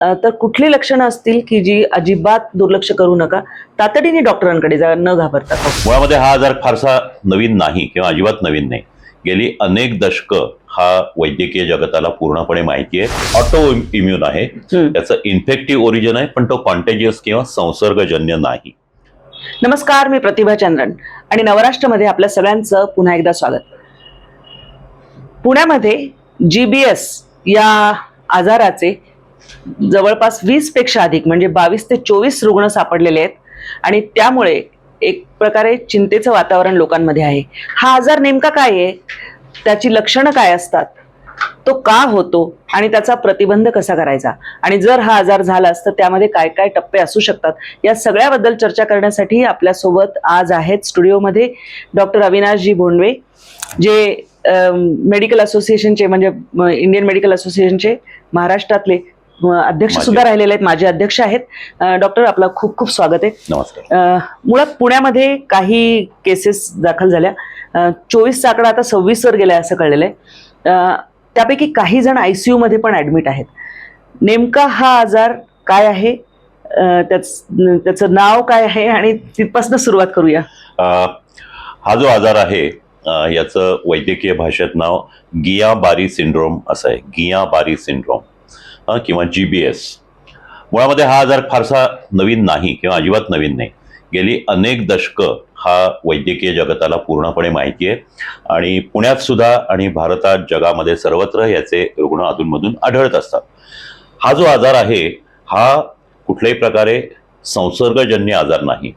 तर कुठली लक्षणं असतील की जी अजिबात दुर्लक्ष करू नका? तातडीने डॉक्टरांकडे जा न घाबरता. मुळामध्ये हा आजार फारसा नवीन नाही किंवा अजिबात नवीन नाही गेली अनेक दशकं हा वैद्यकीय जगताला पूर्णपणे माहिती आहे. ऑटो इम्युन आहे. त्याचं इन्फेक्टिव्ह ओरिजिन आहे पण तो कॉन्टेजियस किंवा संसर्गजन्य नाही. नमस्कार मी प्रतिभा चंद्रन आणि नवराष्ट्रमध्ये आपल्या सगळ्यांचं पुन्हा एकदा स्वागत. पुण्यामध्ये जी बी एस या आजाराचे जवळपास वीसपेक्षा अधिक म्हणजे बावीस ते चोवीस रुग्ण सापडलेले आहेत. आणि त्यामुळे एक प्रकारे चिंतेचं वातावरण लोकांमध्ये आहे. हा आजार नेमका काय आहे? त्याची लक्षणं काय असतात? तो का होतो? आणि त्याचा प्रतिबंध कसा करायचा? आणि जर हा आजार झालाच तर त्यामध्ये काय काय टप्पे असू शकतात? या सगळ्याबद्दल चर्चा करण्यासाठी आपल्यासोबत आज आहेत स्टुडिओमध्ये डॉक्टर अविनाशजी भोंडवे जे मेडिकल असोसिएशनचे म्हणजे इंडियन मेडिकल असोसिएशनचे महाराष्ट्रातले अध्यक्ष. सुद्धा राहिलेले आहेत माजी अध्यक्ष आहेत. डॉक्टर आपलं खूप खूप स्वागत आहे. नमस्कार. मुळात पुण्यामध्ये काही केसेस दाखल झाल्या. चोवीसचा आकडा आता सव्वीसवर गेलाय असं कळलेलं आहे. त्यापैकी काही जण आय सी यूमध्ये पण ॲडमिट आहेत. नेमका हा आजार काय आहे? त्याच त्याचं नाव काय आहे? आणि तिथपासून सुरुवात करूया. हा जो आजार आहे याचं वैद्यकीय भाषेत नाव गिया बारी सिंड्रोम असं आहे. गिया बारी सिंड्रोम. किंवा जी बी एस मुळामध्ये हा आजार फारसा नवीन नाही किंवा अजिबात नवीन नाही. गेली अनेक दशकं हा वैद्यकीय जगताला पूर्णपणे माहिती आहे. आणि पुण्यात सुद्धा आणि भारतात जगामध्ये सर्वत्र याचे रुग्ण अधूनमधून आढळत असतात. हा जो आजार आहे हा कुठल्याही प्रकारे संसर्गजन्य आजार नाही.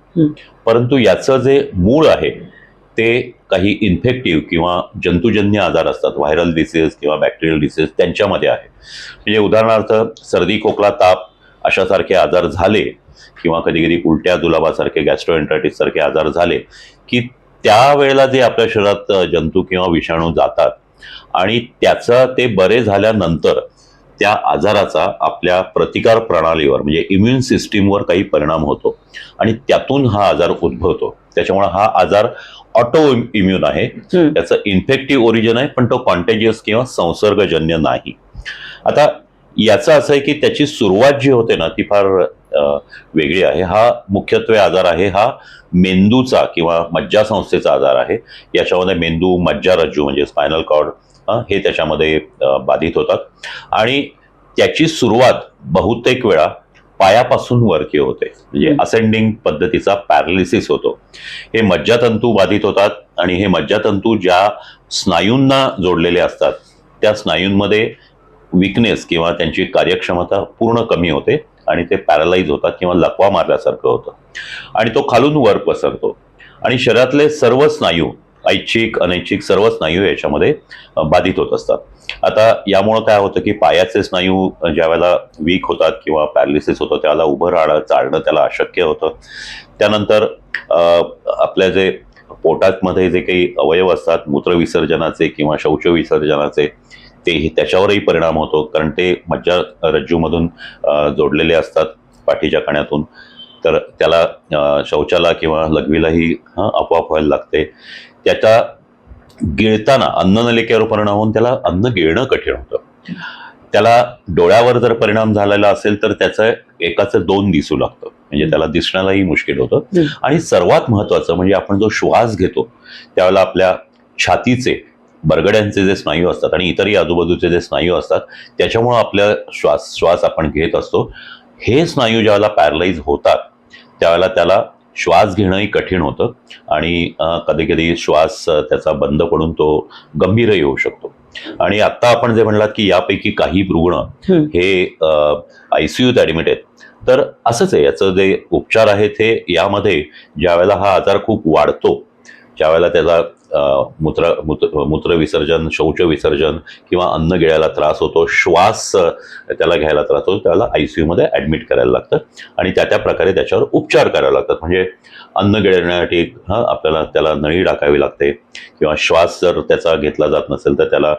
परंतु याचं जे मूळ आहे ते काही इन्फेक्टिव्ह किंवा जंतुजन्य आजार असतात व्हायरल डिसीज किंवा बॅक्टेरियल डिसीज त्यांच्यामध्ये आहे. म्हणजे उदाहरणार्थ सर्दी खोकला ताप अशासारखे आजार झाले किंवा कधी कधी उलट्या जुलाबासारखे गॅस्ट्रोएन्ट्रायटिस सारखे आजार झाले की त्यावेळेला जे आपल्या शरीरात जंतू किंवा विषाणू जातात आणि त्याचं ते बरे झाल्यानंतर त्या आजाराचा आपल्या प्रतिकार प्रणालीवर म्हणजे इम्युन सिस्टीमवर काही परिणाम होतो आणि त्यातून हा आजार उद्भवतो. त्याच्यामुळे हा आजार ऑटो इम्युन आहे. त्याचं इन्फेक्टिव्ह ओरिजिन आहे पण तो कॉन्टेजियस किंवा संसर्गजन्य नाही. आता याचं असं आहे की त्याची सुरुवात जी होते ना ती फार वेगळी आहे. हा मुख्यत्वे आजार आहे. हा मेंदूचा किंवा मज्जासंस्थेचा आजार आहे. याच्यामध्ये मेंदू मज्जारज्जू म्हणजे स्पायनल कॉर्ड हे त्याच्यामध्ये बाधित होतात. आणि त्याची सुरुवात बहुतेक वेळा पायापासून वरती होते. म्हणजे. असेंडिंग पद्धतीचा पॅरालिसिस होतो. हे मज्जातंतू बाधित होतात आणि हे मज्जातंतू ज्या स्नायूंना जोडलेले असतात त्या स्नायूंमध्ये विकनेस किंवा त्यांची कार्यक्षमता पूर्ण कमी होते आणि ते पॅरालाइज होतात किंवा लकवा मारल्यासारखं होतं. आणि तो खालून वर पसरतो. आणि शरीरातले सर्व स्नायू ऐच्छिक अनैच्छिक सर्व स्नायू याच्यामध्ये बाधित होत असतात. आता यामुळं काय होतं की पायाचे स्नायू ज्या वेळेला वीक होतात किंवा पॅरालिसिस होतं त्याला उभं राहणं चालणं त्याला अशक्य होतं. त्यानंतर आपल्या जे पोटातमध्ये जे काही अवयव असतात मूत्रविसर्जनाचे किंवा शौच विसर्जनाचे त्याच्यावरही परिणाम होतो. कारण ते मज्जा रज्जूमधून जोडलेले असतात पाठीच्या कण्यातून. तर त्याला शौचाला किंवा लघवीलाही आपोआप व्हायला लागते. त्याच्या गिळताना अन्ननलिकेवर परिणाम होऊन त्याला अन्न गिळणं कठीण होतं. त्याला डोळ्यावर जर परिणाम झालेला असेल तर त्याचं एकाचं दोन दिसू लागतं. म्हणजे त्याला दिसण्यालाही मुश्किल होतं. आणि सर्वात महत्वाचं म्हणजे आपण जो श्वास घेतो त्यावेळेला आपल्या छातीचे बरगड्यांचे जे स्नायू असतात आणि इतरही आजूबाजूचे जे स्नायू असतात त्याच्यामुळं आपल्या श्वास श्वास आपण घेत असतो. हे स्नायू ज्यावेळेला पॅरलाइज होतात त्यावेळेला त्याला श्वास घेणंही कठीण होतं आणि कधी कधी श्वास त्याचा बंद पडून तो गंभीरही होऊ शकतो आणि आत्ता आपण जे म्हणलात की यापैकी काही रुग्ण. हे आय सी यूत ॲडमिट आहेत तर असंच आहे याचं जे उपचार आहेत हे यामध्ये ज्यावेळेला हा आजार खूप वाढतो ज्यावेळेला त्याचा अ, मूत्र मूत्र मूत्रविसर्जन शौच विसर्जन किंवा अन्न गिळायला त्रास होतो श्वास त्याला घ्यायला त्रास होतो त्याला आय सी यूमध्ये ॲडमिट करायला लागतं. आणि त्या त्या प्रकारे त्याच्यावर उपचार करावे लागतात. म्हणजे अन्न गिळण्यासाठी हां आपल्याला त्याला नळी टाकावी लागते किंवा श्वास जर त्याचा घेतला जात नसेल तर त्याला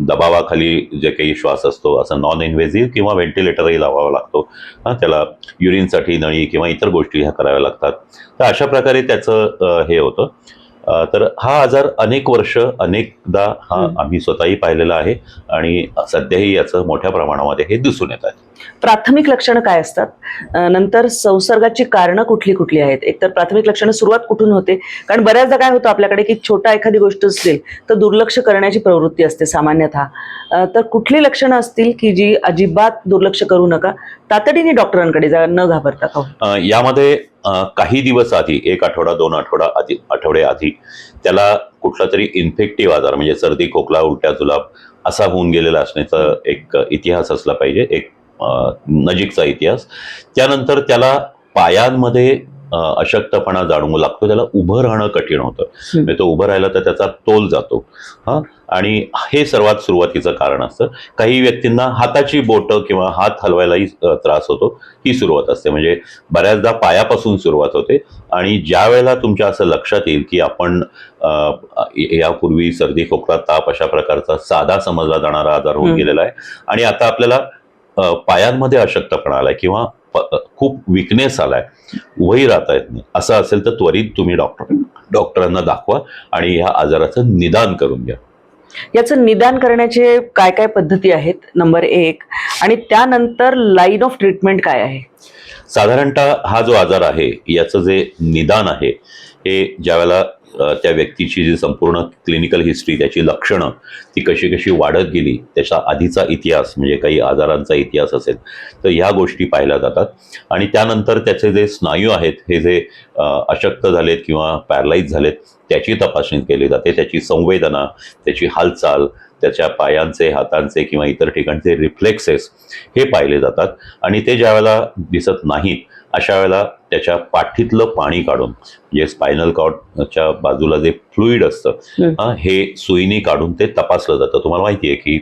दबावाखाली जे काही श्वास असतो असं नॉन इन्व्हेझिव्ह किंवा व्हेंटिलेटरही लावावा लागतो. हां त्याला युरिनसाठी नळी किंवा इतर गोष्टी ह्या कराव्या लागतात. तर अशा प्रकारे त्याचं हे होतं. तर हा आजार अनेक वर्ष अनेकदा हा. आम्ही स्वतःही पाहिलेला आहे आणि सध्याही याचं मोठ्या प्रमाणामध्ये हे दिसून येत आहे प्राथमिक लक्षणं काय असतात? नंतर संसर्गाची कारणं कुठली कुठली आहेत? एकतर प्राथमिक लक्षणं सुरुवात कुठून होते? कारण बऱ्याचदा काय होतं आपल्याकडे की छोटा एखादी गोष्ट असेल तर दुर्लक्ष करण्याची प्रवृत्ती असते सामान्यतः. तर कुठली लक्षणं असतील की जी अजिबात दुर्लक्ष करू नका? तातडीने डॉक्टरांकडे जा न घाबरता का यामध्ये काही दिवस आधी एक आठवडा दोन आठवडा आधी आठवडे आधी त्याला कुठला तरी इन्फेक्टिव्ह आजार म्हणजे सर्दी खोकला उलट्या जुलाब असा होऊन गेलेला असण्याचा एक इतिहास असला पाहिजे. एक नजीकचा इतिहास. त्यानंतर त्याला पायांमध्ये अशक्तपणा जाणवू लागतो. त्याला उभं राहणं कठीण होतं. म्हणजे तो उभं राहिला तर त्याचा तोल जातो. हा? आणि हे सर्वात सुरुवातीचं कारण असतं. काही व्यक्तींना हाताची बोटं किंवा हात हलवायलाही त्रास होतो. ही सुरुवात असते. म्हणजे बऱ्याचदा पायापासून सुरुवात होते. आणि ज्या वेळेला तुमच्या असं लक्षात येईल की आपण यापूर्वी सर्दी खोकला ताप अशा प्रकारचा साधा समजला जाणारा आजार होऊन. गेलेला आहे. आणि आता आपल्याला पायांमध्ये अशक्तपणा आलाय किंवा खूप विकनेस आलाय. उभंही राहता येत नाही. असं असेल तर त्वरित तुम्ही डॉक्टर डॉक्टरांना दाखवा आणि ह्या आजाराचं निदान करून घ्या. याचं निदान करण्याचे काय काय पद्धती आहेत? नंबर एक. आणि त्यानंतर लाईन ऑफ ट्रीटमेंट काय आहे? साधारणतः हा जो आजार आहे याचं जे निदान आहे हे ज्यावेळेला त्या व्यक्तीची जी संपूर्ण क्लिनिकल हिस्ट्री त्याची लक्षणं ती कशी कशी वाढत गेली त्याचा आधीचा इतिहास म्हणजे काही आजारांचा इतिहास असेल तर ह्या गोष्टी पाहिल्या जातात. आणि त्यानंतर त्याचे जे स्नायू आहेत हे जे अशक्त झालेत किंवा पॅरलाईज झालेत त्याची तपासणी केली जाते. त्याची संवेदना त्याची हालचाल त्याच्या पायांचे हातांचे किंवा इतर ठिकाणचे रिफ्लेक्सेस हे पाहिले जातात. आणि ते ज्यावेळेला दिसत नाहीत अशा वेळेला त्याच्या पाठीतलं पाणी काढून म्हणजे स्पायनल कॉर्डच्या बाजूला जे फ्लुईड असतं हे. सुईनी काढून ते तपासलं जातं. तुम्हाला माहिती आहे की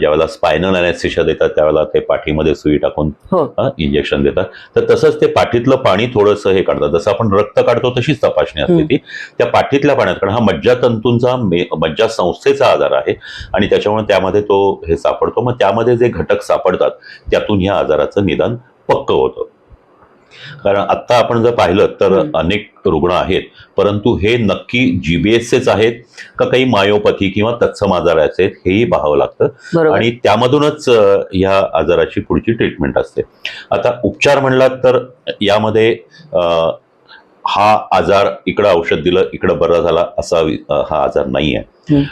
ज्यावेळेला स्पायनल अनेस्थेशिया देतात त्यावेळेला ते पाठीमध्ये सुई टाकून हो. इंजेक्शन देतात. तर तसंच ते पाठीतलं पाणी थोडंसं हे काढतात. जसं आपण रक्त काढतो तशीच तपासणी असते. ती. त्या पाठीतल्या पाण्यात कारण हा मज्जातंतूंचा मज्जा संस्थेचा आजार आहे आणि त्याच्यामुळे त्यामध्ये तो हे सापडतो. मग त्यामध्ये जे घटक सापडतात त्यातून ह्या आजाराचं निदान पक्क होतं. कारण आत्ता आपण जर पाहिलं तर. अनेक रुग्ण आहेत परंतु हे नक्की जीबीएसचेच आहेत का काही मायोपॅथी किंवा तत्सम आजाराचे आहेत हेही पाहावं लागतं. आणि त्यामधूनच ह्या आजाराची पुढची ट्रीटमेंट असते. आता उपचार म्हणलात तर यामध्ये हा आजार इकडं औषध दिलं इकडं बरं झाला असा हा आजार नाही आहे.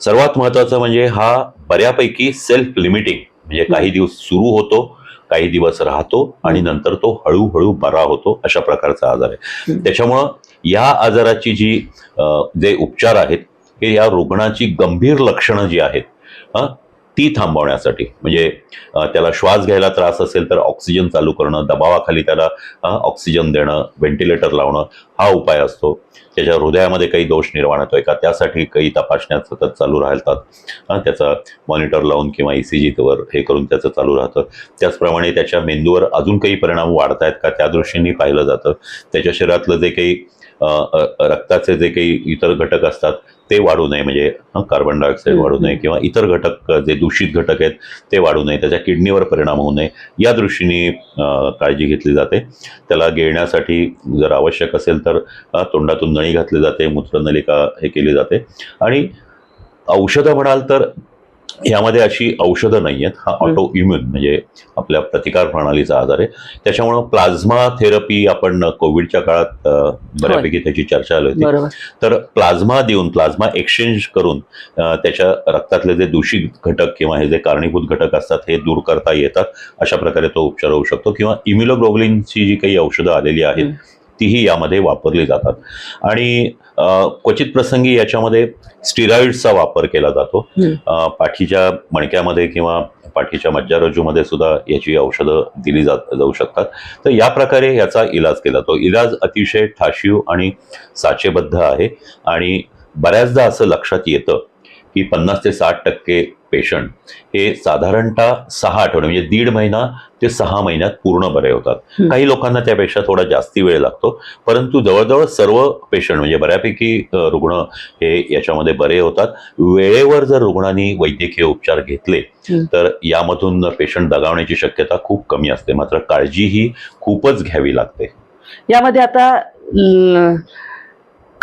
सर्वात महत्वाचं म्हणजे हा बऱ्यापैकी सेल्फ लिमिटिंग म्हणजे काही दिवस सुरू होतो काही दिवस राहतो आणि नंतर तो हळूहळू बरा होतो अशा प्रकारचा आजार आहे. त्याच्यामुळं या आजाराची जी जे उपचार आहेत हे या रुग्णाची गंभीर लक्षणं जी आहेत ती थांबवण्यासाठी. म्हणजे त्याला श्वास घ्यायला त्रास असेल तर ऑक्सिजन चालू करणं दबावाखाली त्याला ऑक्सिजन देणं व्हेंटिलेटर लावणं हा उपाय असतो. त्याच्या हृदयामध्ये काही दोष निर्माण होतोय का? त्यासाठी काही तपासण्या सतत चालू राहतात. त्याचा मॉनिटर लावून किंवा ई सी जीवर हे करून त्याचं चालू राहतं. त्याचप्रमाणे त्याच्या मेंदूवर अजून काही परिणाम वाढत आहेत का? त्या दृष्टीने पाहिलं जातं. त्याच्या शरीरातलं जे काही रक्ताचे जे काही इतर घटक असतात ते वाढू नये म्हणजे कार्बन डायऑक्साईड वाढू नये. किंवा इतर घटक जे दूषित घटक आहेत ते वाढू नये. त्याच्या किडनीवर परिणाम होऊ नये. या दृष्टीने काळजी घेतली जाते. त्याला गिळण्यासाठी जर आवश्यक असेल तर तोंडातून नळी घातली जाते मूत्रनलिका हे केली जाते. आणि औषधं म्हणाल तर यामध्ये अशी औषधं नाही आहेत हा. ऑटो इम्युन म्हणजे आपल्या प्रतिकार प्रणालीचा आजार आहे. त्याच्यामुळं प्लाझ्मा थेरपी आपण कोविडच्या काळात बऱ्यापैकी त्याची चर्चा झाली होती. तर प्लाझ्मा देऊन प्लाझ्मा एक्सचेंज करून त्याच्या रक्तातले जे दूषित घटक किंवा हे जे कारणीभूत घटक असतात हे दूर करता येतात अशा प्रकारे तो उपचार होऊ शकतो. किंवा इम्युलोग्लोबुलिनची जी काही औषधं आलेली आहेत. तीही यामध्ये वापरली जातात. आणि क्वचित प्रसंगी याच्यामध्ये स्टिरॉइड्सचा वापर केला जातो. पाठीच्या मणक्यामध्ये किंवा पाठीच्या मज्जारज्जूमध्ये सुद्धा याची औषधं दिली जात जाऊ शकतात. तर या प्रकारे याचा इलाज केला जातो. इलाज अतिशय ठाशीव आणि साचेबद्ध आहे. आणि बऱ्याचदा असं लक्षात येतं की पन्नास ते साठ टक्के पेशंट हे साधारणतः सहा आठवडे म्हणजे दीड महिना ते सहा महिन्यात पूर्ण बरे होतात. काही लोकांना त्यापेक्षा थोडा जास्ती वेळ लागतो परंतु जवळजवळ सर्व पेशंट म्हणजे बऱ्यापैकी रुग्ण हे याच्यामध्ये बरे होतात. वेळेवर जर रुग्णांनी वैद्यकीय उपचार घेतले. तर यामधून पेशंट दगावण्याची शक्यता खूप कमी असते. मात्र काळजी ही खूपच घ्यावी लागते. यामध्ये आता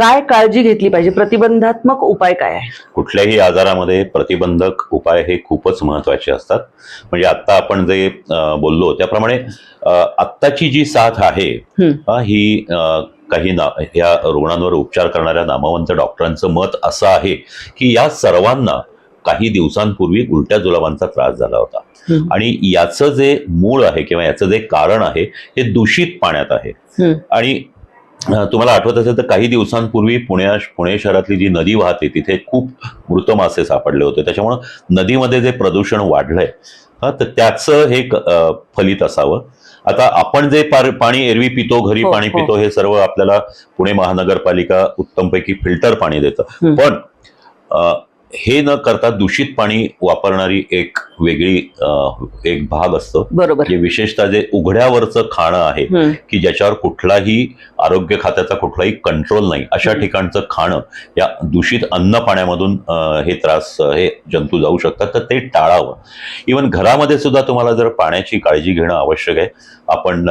काय काळजी घेतली पाहिजे? प्रतिबंधात्मक उपाय काय आहे? कुठल्याही आजारामध्ये प्रतिबंधक उपाय हे खूपच महत्त्वाचे असतात. म्हणजे आत्ता आपण जे बोललो त्याप्रमाणे आत्ताची जी साथ आहे ही. काही ना या रुग्णांवर उपचार करणाऱ्या नामवंत डॉक्टरांचं मत असं आहे की या सर्वांना काही दिवसांपूर्वी उलट्या जुलाबांचा त्रास झाला होता. आणि याचं जे मूळ आहे किंवा याचं जे कारण आहे हे दूषित पाण्यात आहे. आणि तुम्हाला आठवत असेल तर काही दिवसांपूर्वी पुण्या पुणे शहरातली जी नदी वाहते तिथे खूप मृत मासे सापडले होते त्याच्यामुळं नदीमध्ये जे प्रदूषण वाढलंय हा, तर त्याचं हे फलित असावं आता आपण जे पाणी एरवी पितो घरी हो, पाणी हो. पितो हे सर्व आपल्याला पुणे महानगरपालिका उत्तमपैकी फिल्टर पाणी देतं. पण हे न करता दूषित पाणी वापरणारी एक वेगळी एक भाग असतो. बरोबर. जे विशेषतः जे उघड्यावरचं खाणं आहे. की ज्याच्यावर कुठलाही आरोग्य खात्याचा कुठलाही कंट्रोल नाही अशा. ठिकाणचं खाणं या दूषित अन्न पाण्यामधून हे त्रास हे जंतू जाऊ शकतात. तर ते टाळावं. इवन घरामध्ये सुद्धा तुम्हाला जर पाण्याची काळजी घेणं आवश्यक आहे आपण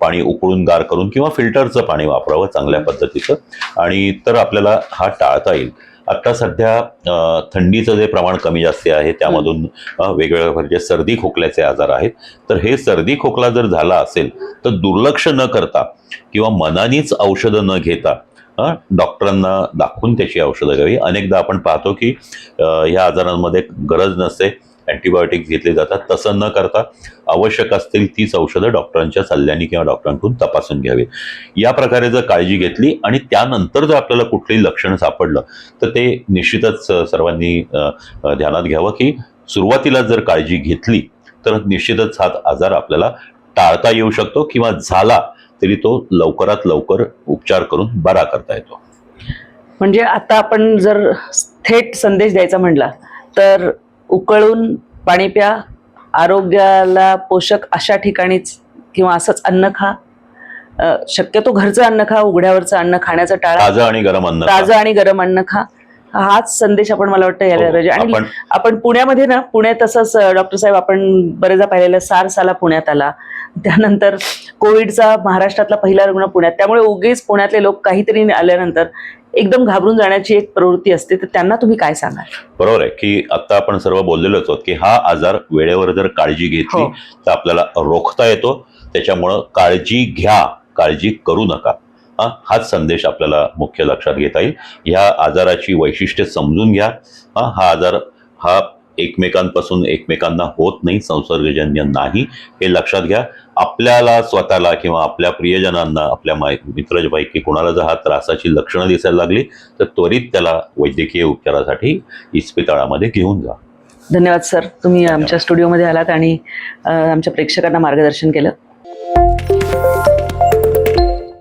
पाणी उकळून गार करून किंवा फिल्टरचं पाणी वापरावं चांगल्या पद्धतीचं. आणि तर आपल्याला हा टाळता येईल. आत्ता सध्या थंडीचं जे प्रमाण कमी जास्त आहे त्यामधून वेगवेगळ्या प्रकारचे सर्दी खोकल्याचे आजार आहेत. तर हे सर्दी खोकला जर झाला असेल तर दुर्लक्ष न करता किंवा मनानीच औषधं न घेता डॉक्टरांना दाखवून त्याची औषधं घ्यावी. अनेकदा आपण पाहतो की ह्या आजारांमध्ये गरज नसते. अँटीबायोटिक्स घेतले जातात. तसं न करता आवश्यक असतील तीच औषधं डॉक्टरांच्या सल्ल्याने किंवा डॉक्टरांकडून तपासून घ्यावी. या प्रकारे जर काळजी घेतली आणि त्यानंतर जर आपल्याला कुठलंही लक्षण सापडलं तर ते निश्चितच सर्वांनी ध्यानात घ्यावं की सुरुवातीला जर काळजी घेतली तर निश्चितच हा आजार आपल्याला टाळता येऊ शकतो किंवा झाला तरी तो लवकरात लवकर उपचार करून बरा करता येतो. म्हणजे आता आपण जर थेट संदेश द्यायचा म्हणला तर उकळून पाणी प्या. आरोग्याला पोषक अशा ठिकाणीच किंवा असंच अन्न खा. शक्यतो घरचं अन्न खा उघड्यावरचं अन्न खाण्याचं टाळा. ताजं आणि गरम अन्न. ताजं आणि गरम अन्न खा. हाच संदेश आपण मला वाटतं यायला हो, पाहिजे आणि आपण पुण्यामध्ये ना पुण्यात तसंच डॉक्टर साहेब आपण बरेचदा पाहिलेलं सार्स आला पुण्यात आला. त्यानंतर कोविडचा महाराष्ट्रातला पहिला रुग्ण पुण्यात. त्यामुळे उगीच पुण्यातले लोक काहीतरी आल्यानंतर एकदम घाबरून जाण्याची एक प्रवृत्ती असते तर त्यांना तुम्ही काय सांगाल? बरोबर आहे की आता आपण सर्व बोललेलोच आहोत की हा आजार वेळेवर जर काळजी घेतली हो. तर आपल्याला रोखता येतो. त्याच्यामुळं काळजी घ्या काळजी करू नका. हा हाच संदेश आपल्याला मुख्य लक्षात घेता येईल. ह्या आजाराची वैशिष्ट्ये समजून घ्या. हा आजार हा एकमेकांपासून एकमेकांना होत नाही संसर्गजन्य नाही हे लक्षात घ्या. आपल्याला स्वतःला किंवा आपल्या प्रियजनांना आपल्या माय मित्रपैकी कोणाला जर हा त्रासाची लक्षणं दिसायला लागली तर त्वरित त्याला वैद्यकीय उपचारासाठी इस्पितळामध्ये घेऊन जा. धन्यवाद सर. तुम्ही आमच्या स्टुडिओमध्ये आलात आणि आमच्या प्रेक्षकांना मार्गदर्शन केलं.